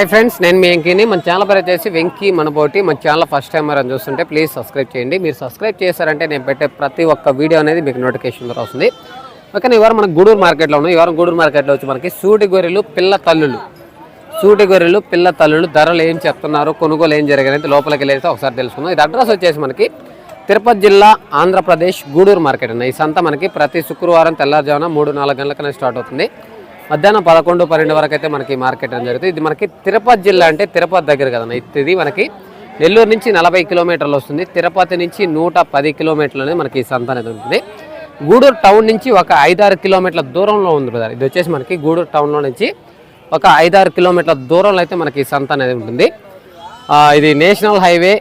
Hi friends నేను మీ వెంకీని. మన channel పేరు వచ్చేసి వెంకీ మనబోటి. మన ఛానల్ ఫస్ట్ టైం అని చూస్తుంటే ప్లీజ్ సబ్స్క్రైబ్ చేయండి. మీరు సబ్స్క్రైబ్ చేశారంటే నేను పెట్టే ప్రతి ఒక్క వీడియో అనేది మీకు నోటిఫికేషన్ ద్వారా వస్తుంది. ఓకే ఈ వారం మనకు గూడూరు మార్కెట్లో ఉన్నాం. ఈ వారం గూడూరు మార్కెట్లో వచ్చి మనకి సూటి గొర్రెలు పిల్ల తల్లులు. సూటి గొర్రెలు పిల్ల తల్లులు ధరలు ఏం చెప్తున్నారు కొనుగోలు ఏం జరిగినది లోపలికి వెళ్ళేసి ఒకసారి తెలుసుకుందాం. ఇది అడ్రస్ వచ్చేసి మనకి తిరుపతి జిల్లా ఆంధ్రప్రదేశ్ గూడూరు మార్కెట్ అన్న ఈ సంత మనకి ప్రతి శుక్రవారం తెల్లారుజామున మూడు నాలుగు గంటలకనే స్టార్ట్ అవుతుంది. మధ్యాహ్నం పదకొండు పన్నెండు వరకు అయితే మనకి మార్కెట్ అని జరుగుతుంది. ఇది మనకి తిరుపతి జిల్లా అంటే తిరుపతి దగ్గర కదన్న ఇది మనకి నెల్లూరు నుంచి నలభై కిలోమీటర్లు వస్తుంది. తిరుపతి నుంచి నూట పది కిలోమీటర్లు అనేది మనకి ఈ సంత అనేది ఉంటుంది. గూడూరు టౌన్ నుంచి ఒక ఐదారు కిలోమీటర్ల దూరంలో ఉంది బ్రదర్. ఇది వచ్చేసి మనకి గూడూరు టౌన్లో నుంచి ఒక ఐదారు కిలోమీటర్ల దూరంలో అయితే మనకి ఈ సంత అనేది ఉంటుంది. ఇది నేషనల్ హైవే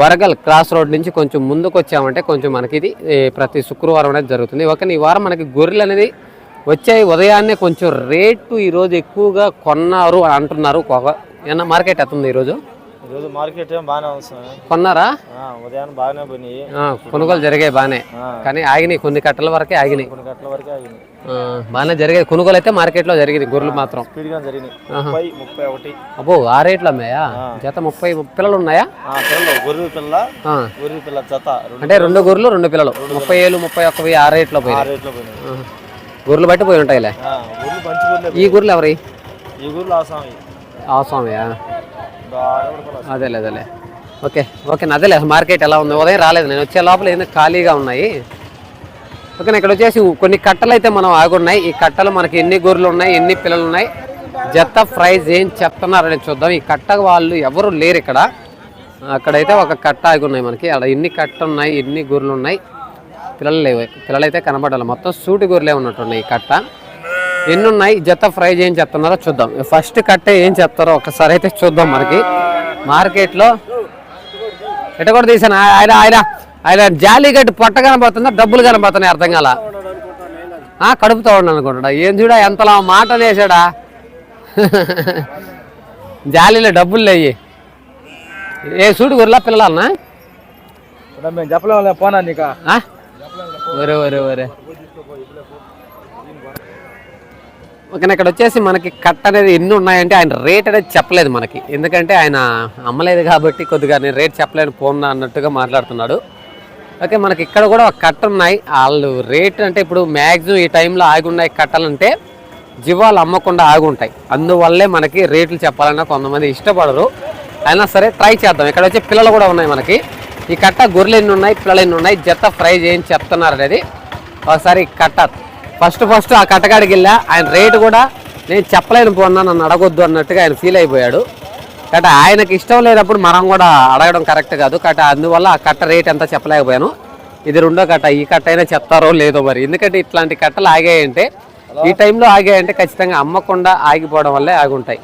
వరగల్ క్రాస్ రోడ్ నుంచి కొంచెం ముందుకు వచ్చామంటే కొంచెం మనకి ఇది ప్రతి శుక్రవారం అనేది జరుగుతుంది. ఒక ఈ వారం మనకి గొర్రెలు అనేది వచ్చాయి ఉదయాన్నే కొంచెం రేటు ఈరోజు ఎక్కువగా కొన్నారు అని అంటున్నారు ఏమన్నా మార్కెట్ ఎత్తుంది ఈరోజు? ఈరోజు మార్కెట్ ఏం బాగానే వస్తుంది కొన్నారా? ఆ, ఉదయాన్నే బాగానే పోయినాయి. ఆ, కొనుగోలు జరిగాయి బాగానే. ఆ, కానీ ఆగినాయి కొన్ని కట్టల వరకే ఆగినాయి. కొన్ని గంటల వరకే ఆగింది ఆ, బాగానే జరిగాయి. కొనుగోలు అయితే మార్కెట్లో జరిగింది గొర్రెలు మాత్రం. స్పీడ్గా జరిగినాయి ముప్పై ఒకటి. అబ్బో ఆ రేట్లు అమ్మాయా? జత ముప్పై పిల్లలు ఉన్నాయా? ఆ, పిల్లలు గొర్రె పిల్ల ఆ, గొర్రె పిల్ల జత. అంటే రెండు గొర్రెలు రెండు పిల్లలు. ముప్పై ఏళ్ళు ముప్పై ఒక్క వెయ్యి ఆ రేట్లో ఆ పోయినాయి. రేట్లో పోయినాయి. గొర్రెలు బట్టి పోయి ఉంటాయిలే. ఈ గొర్రెలు ఎవరి? ఈ గొర్రెలు ఆసామి. ఆ స్వామియా? అదేలే అదేలే. ఓకే ఓకే అదేలే మార్కెట్ ఎలా ఉంది? ఉదయం రాలేదు. నేను వచ్చే లోపల ఏందో ఖాళీగా ఉన్నాయి. ఓకే ఇక్కడ వచ్చేసి కొన్ని కట్టలు అయితే మనం ఆగున్నాయి. ఈ కట్టలు మనకి ఎన్ని గొర్రెలు ఉన్నాయి ఎన్ని పిల్లలు ఉన్నాయి? జత ప్రైజ్ ఏం చెప్తున్నారని చూద్దాం. ఈ కట్ట వాళ్ళు ఎవరు లేరు ఇక్కడ. అక్కడైతే ఒక కట్ట ఆగి ఉన్నాయి మనకి. అక్కడ ఎన్ని కట్ట ఉన్నాయి ఎన్ని గొర్రెలు ఉన్నాయి? పిల్లలు లేవు. పిల్లలు అయితే కనబడాలి. మొత్తం సూటి గొర్రెలే ఉన్నట్టున్నాయి ఈ కట్ట. ఎన్ని ఉన్నాయి జత ప్రైజ్ ఏం చెప్తున్నారో చూద్దాం. ఫస్ట్ కట్టే ఏం చెప్తారో ఒకసారి అయితే చూద్దాం మనకి. మార్కెట్లో ఎట కూడా తీసాను. ఆయన ఆయన ఆయన జాలీ గట్టి పొట్ట కనబడుతుందా? డబ్బులు కనబడుతున్నాయి అర్థం కాల. కడుపుతో ఉన్నాను అనుకుంటాడా ఏం చూడా? ఎంతలా మాట అనేసాడా జాలీలో డబ్బులు లేయి. ఏ సూడు గుర్లా పిల్లలన్నా మేము చెప్పలేము పోనా నీకు? ఒరే ఒరే ఒరే. ఓకే ఇక్కడ వచ్చేసి మనకి కట్ అనేది ఎన్ని ఉన్నాయంటే ఆయన రేట్ అనేది చెప్పలేదు మనకి. ఎందుకంటే ఆయన అమ్మలేదు కాబట్టి కొద్దిగా నేను రేట్ చెప్పలేను పోన్నా అన్నట్టుగా మాట్లాడుతున్నాడు. ఓకే మనకి ఇక్కడ కూడా ఒక కట్ట ఉన్నాయి. వాళ్ళు రేట్ అంటే ఇప్పుడు మ్యాక్సిమం ఈ టైంలో ఆగి ఉన్నాయి కట్టాలంటే జీవాలు అమ్మకుండా ఆగి ఉంటాయి. అందువల్లే మనకి రేట్లు చెప్పాలన్నా కొంతమంది ఇష్టపడరు. అయినా సరే ట్రై చేద్దాం. ఇక్కడ వచ్చి పిల్లలు కూడా ఉన్నాయి మనకి. ఈ కట్ట గొర్రెలు ఎన్ని ఉన్నాయి పిల్లలు ఎన్ని ఉన్నాయి జత ప్రైజ్ ఏం చెప్తున్నారు అనేది. ఒకసారి కట్ట ఫస్ట్ ఫస్ట్ ఆ కట్టకాడికి వెళ్ళా ఆయన రేటు కూడా నేను చెప్పలేను పోన్నా నన్ను అడగొద్దు అన్నట్టుగా ఆయన ఫీల్ అయిపోయాడు. కట్ట ఆయనకి ఇష్టం లేనప్పుడు మనం కూడా అడగడం కరెక్ట్ కాదు. కట్ట అందువల్ల ఆ కట్ట రేట్ ఎంత చెప్పలేకపోయాను. ఇది రెండో కట్ట ఈ కట్ట అయినా చెప్తారో లేదో మరి. ఎందుకంటే ఇట్లాంటి కట్టలు ఆగాయంటే ఈ టైంలో ఆగాయంటే ఖచ్చితంగా అమ్మకుండా ఆగిపోవడం వల్లే ఆగి ఉంటాయి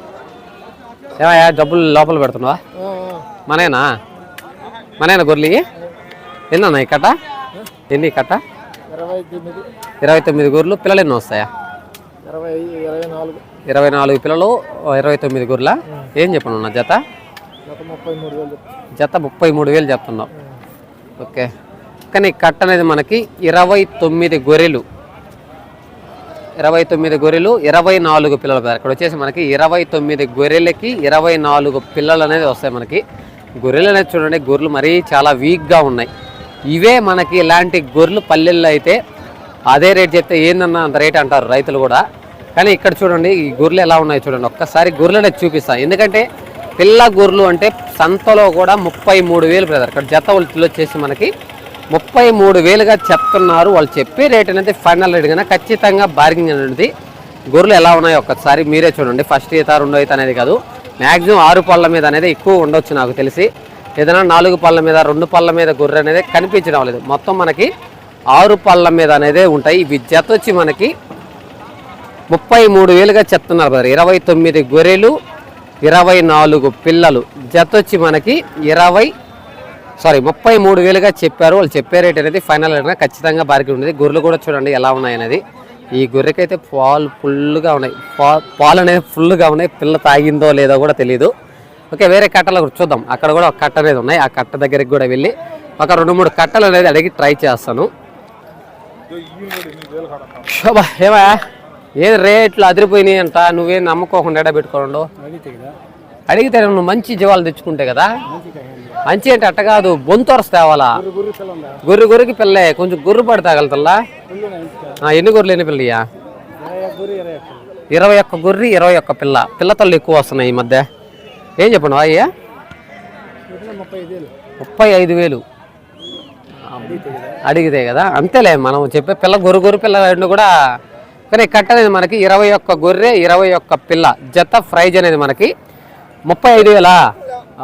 ఏమయ్యా డబ్బులు లోపల పెడుతున్నావా? మనేనా మనేనా గొర్రెలు ఎన్నన్నా ఈ కట్ట? ఎన్ని కట్ట? ఇరవై తొమ్మిది గొర్రెలు పిల్లలు ఎన్ని వస్తాయా? ఇరవై నాలుగు పిల్లలు ఇరవై తొమ్మిది గొర్రెల? ఏం చెప్పను నా జత? జత ముప్పై మూడు వేలు చెప్తున్నావు. ఓకే. కానీ కట్ట అనేది మనకి ఇరవై తొమ్మిది గొర్రెలు. ఇరవై తొమ్మిది గొర్రెలు ఇరవై నాలుగు పిల్లలు కదా ఇక్కడ వచ్చేసి మనకి ఇరవై తొమ్మిది గొర్రెలకి ఇరవై నాలుగు పిల్లలు అనేది వస్తాయి మనకి. గొర్రెలు అనేది చూడండి గొర్రెలు మరీ చాలా వీక్గా ఉన్నాయి. ఇవే మనకి ఇలాంటి గొర్రెలు పల్లెల్లో అయితే అదే రేట్ చెప్తే ఏందన్న అంత రేట్ అంటారు రైతులు కూడా. కానీ ఇక్కడ చూడండి ఈ గొర్రెలు ఎలా ఉన్నాయి చూడండి ఒక్కసారి గొర్రెలు అనేది చూపిస్తాను ఎందుకంటే పిల్ల గొర్రెలు అంటే సంతలో కూడా ముప్పై మూడు వేలు బ్రదర్. ఇక్కడ జత ఉల్తులు వచ్చేసి మనకి ముప్పై మూడు వేలుగా చెప్తున్నారు. వాళ్ళు చెప్పే రేట్ అనేది ఫైనల్ రేట్ కన్నా ఖచ్చితంగా బార్గింగ్ అనేది గొర్రెలు ఎలా ఉన్నాయో ఒక్కసారి మీరే చూడండి. ఫస్ట్ ఈత రెండో ఈత అనేది కాదు. మ్యాక్సిమం ఆరు పళ్ళ మీద అనేది ఎక్కువ ఉండొచ్చు నాకు తెలిసి. ఏదైనా నాలుగు పళ్ళ మీద రెండు పళ్ళ మీద గొర్రె అనేది కనిపించడం లేదు. మొత్తం మనకి ఆరు పళ్ళ మీద అనేది ఉంటాయి. ఇవి జత వచ్చి మనకి ముప్పై మూడు వేలుగా చెప్తున్నారు బ్రదర్ ఇరవై తొమ్మిది గొర్రెలు ఇరవై నాలుగు పిల్లలు. జత వచ్చి మనకి ఇరవై సారీ ముప్పై మూడు వేలుగా చెప్పారు. వాళ్ళు చెప్పే రేట్ అనేది ఫైనల్ రేట్ ఖచ్చితంగా బారికి ఉండేది. గొర్రెలు కూడా చూడండి ఎలా ఉన్నాయి అనేది ఈ గొర్రెకైతే పాలు ఫుల్గా ఉన్నాయి. పాలు అనేది ఫుల్గా ఉన్నాయి. పిల్ల తాగిందో లేదో కూడా తెలియదు ఓకే వేరే కట్టలు చూద్దాం. అక్కడ కూడా ఒక కట్ట అనేది ఉన్నాయి. ఆ కట్ట దగ్గరికి కూడా వెళ్ళి ఒక రెండు మూడు కట్టలు అనేది అడిగి ట్రై చేస్తాను. శోభా, ఏమా? ఏది రేట్లు అదిరిపోయినాయి అంట. నువ్వేం నమ్ముకోకుండా ఎడ పెట్టుకోండు అడిగితే నువ్వు మంచి జీవాలు తెచ్చుకుంటే కదా? మంచి అంటే అట్ట కాదు. బొంతొరస తేవాలా? గొర్రె గొర్రెకి పిల్లే. కొంచెం గొర్రె పడి తాగలుగుతుందా ఫుల్ ఇంటికా ఆ, ఎన్ని గొర్రెలు ఎన్ని పిల్లయ్యా ఇరవై ఒక్క గొర్రె ఇరవై ఒక్క పిల్ల. పిల్ల తల్లు ఎక్కువ వస్తున్నాయి ఈ మధ్య. ఏం చెప్పండి అయ్యా? ముప్పై ఐదు వేలు. అడిగితే కదా అంతేలే మనం చెప్పే పిల్ల గొర్రె గొర్రె పిల్ల రెండు కూడా. కానీ కట్ట అనేది మనకి ఇరవై ఒక్క గొర్రె ఇరవై ఒక్క పిల్ల. జత ఫ్రైజ్ అనేది మనకి ముప్పై ఐదు వేలా?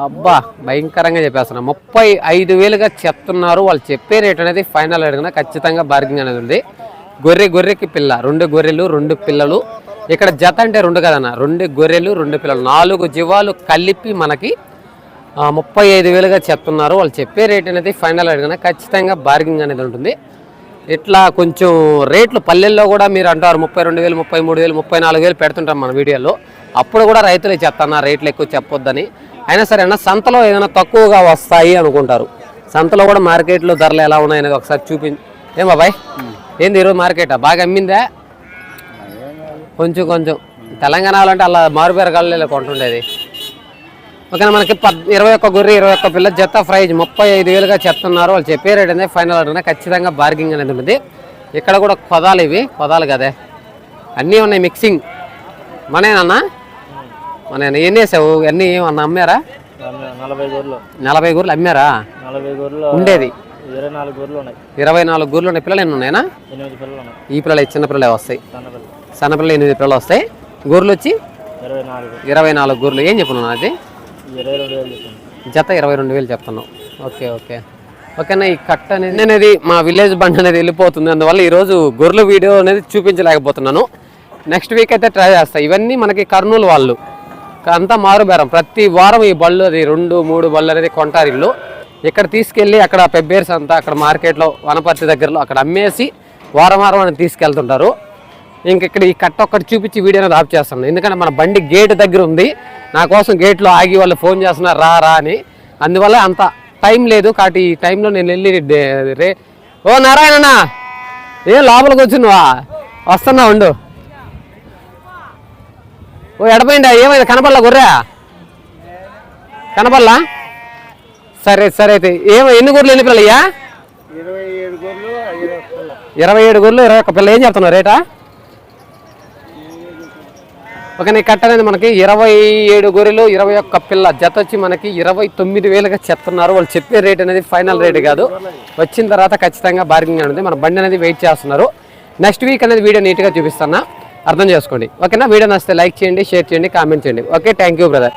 అబ్బా భయంకరంగా చెప్పేస్తున్నా. ముప్పై ఐదు వేలుగా చెప్తున్నారు. వాళ్ళు చెప్పే రేట్ అనేది ఫైనల్ అడిగిన ఖచ్చితంగా బార్గింగ్ అనేది ఉంది. గొర్రె గొర్రెకి పిల్ల రెండు గొర్రెలు రెండు పిల్లలు. ఇక్కడ జత అంటే రెండు కదన్న రెండు గొర్రెలు రెండు పిల్లలు. నాలుగు జీవాలు కలిపి మనకి ముప్పై ఐదు వేలుగా చెప్తున్నారు. వాళ్ళు చెప్పే రేట్ అనేది ఫైనల్ అడిగిన ఖచ్చితంగా బార్గింగ్ అనేది ఉంటుంది. ఇట్లా కొంచెం రేట్లు పల్లెల్లో కూడా మీరు అంటారు ముప్పై రెండు వేలు ముప్పై మూడు వేలు ముప్పై నాలుగు వేలు పెడుతుంటాం మన వీడియోలో. అప్పుడు కూడా రైతులే చెప్తాను రేట్లు ఎక్కువ చెప్పొద్దని. అయినా సరే అన్న సంతలో ఏదైనా తక్కువగా వస్తాయి అనుకుంటారు. సంతలో కూడా మార్కెట్లో ధరలు ఎలా ఉన్నాయనేది ఒకసారి చూపించి ఏం బాబాయ్? ఏంది ఈరోజు మార్కెట్ బాగా అమ్మిందా? కొంచెం కొంచెం. తెలంగాణలో అంటే అలా మారుపేర కళ్ళు కొంటుండేది. ఓకేనా మనకి పద్ ఇరవై ఒక్క గొర్రె ఇరవై ఒక్క పిల్ల జత ప్రైజ్ ముప్పై ఐదు వేలుగా చెప్తున్నారు. వాళ్ళు చెప్పే రేట్ అనేది ఫైనల్ అడిగినా ఖచ్చితంగా బార్గింగ్ అనేది ఉంటుంది. ఇక్కడ కూడా కొదాలు ఇవి. కొదాలు కదే. అన్నీ ఉన్నాయి మిక్సింగ్ మనేనన్నా మన ఎన్ని వేసావు? అన్నీ ఏమన్నా అమ్మారా? నలభై గొర్రెలు. నలభై గొర్రెలు అమ్మారా? ఉండేది. ఇరవై నాలుగు గొర్రెలు ఉన్నాయి. ఇరవై నాలుగు గొర్రెలు ఉన్నాయి పిల్లలు ఎన్ని ఉన్నాయనా ఎనిమిది పిల్లలు ఉన్నాయి. ఈ పిల్లలు చిన్న పిల్లలే వస్తాయి. సన్న పిల్లలు. ఎనిమిది పిల్లలు వస్తాయి. గొర్రెలు వచ్చి ఇరవై నాలుగు. ఇరవై నాలుగు గొర్రెలు. ఏం చెప్పను అది ఇరవై రెండు వేలు చెప్పండి జత ఇరవై రెండు వేలు చెప్తున్నావు. Okay okay. ఓకేనా ఈ కట్ట అనేది అనేది మా విలేజ్ బండి అనేది వెళ్ళిపోతుంది. అందువల్ల ఈరోజు గొర్రెల వీడియో అనేది చూపించలేకపోతున్నాను. నెక్స్ట్ వీక్ అయితే ట్రై చేస్తా. ఇవన్నీ మనకి కర్నూలు వాళ్ళు. అంతా మారు బేరం ప్రతి వారం ఈ బళ్ళు అది రెండు మూడు బళ్ళు అనేది కొంటారు ఇల్లు. ఇక్కడ తీసుకెళ్ళి అక్కడ పెబ్బేర్స్ అంతా అక్కడ మార్కెట్లో వనపర్తి దగ్గరలో అక్కడ అమ్మేసి వారం వారం అని తీసుకెళ్తుంటారు. ఇంక ఇక్కడ ఈ కట్ట ఒక్కటి చూపించి వీడియో అనేది ఆఫ్ చేస్తున్నాను. ఎందుకంటే మన బండి గేట్ దగ్గర ఉంది. నా కోసం గేట్లో ఆగి వాళ్ళు ఫోన్ చేస్తున్నారు రా రా అని. అందువల్ల అంత టైం లేదు కాబట్టి ఈ టైంలో నేను వెళ్ళి డే- రే ఓ నారాయణ ఏ లోపలికి వచ్చినవా? వస్తున్నా ఉండు. ఓ ఎడపోయిందా ఏమైంది? కనపడలా గొర్రె? కనపడలా? సరే సరే అయితే. ఏమో ఎన్ని గొర్రెలు ఎన్ని పిల్లయ్యా ఇరవై ఏడు గొర్రెలు ఇరవై ఒక్క పిల్ల. ఏం చెప్తున్నావు రేటా? ఒక నీ కట్ట అనేది మనకి ఇరవై ఏడు గొర్రెలు ఇరవై ఒక్క పిల్ల. జత వచ్చి మనకి ఇరవై తొమ్మిది వేలుగా చెప్తున్నారు. వాళ్ళు చెప్పే రేట్ అనేది ఫైనల్ రేట్ కాదు. వచ్చిన తర్వాత ఖచ్చితంగా బార్గింగ్ అనేది మన బండి అనేది వెయిట్ చేస్తున్నారు. నెక్స్ట్ వీక్ అనేది వీడియో నీట్గా చూపిస్తున్నా. అర్థం చేసుకోండి. ఓకేనా? వీడియో నచ్చితే లైక్ చేయండి షేర్ చేయండి కామెంట్ చేయండి. Okay thank you brother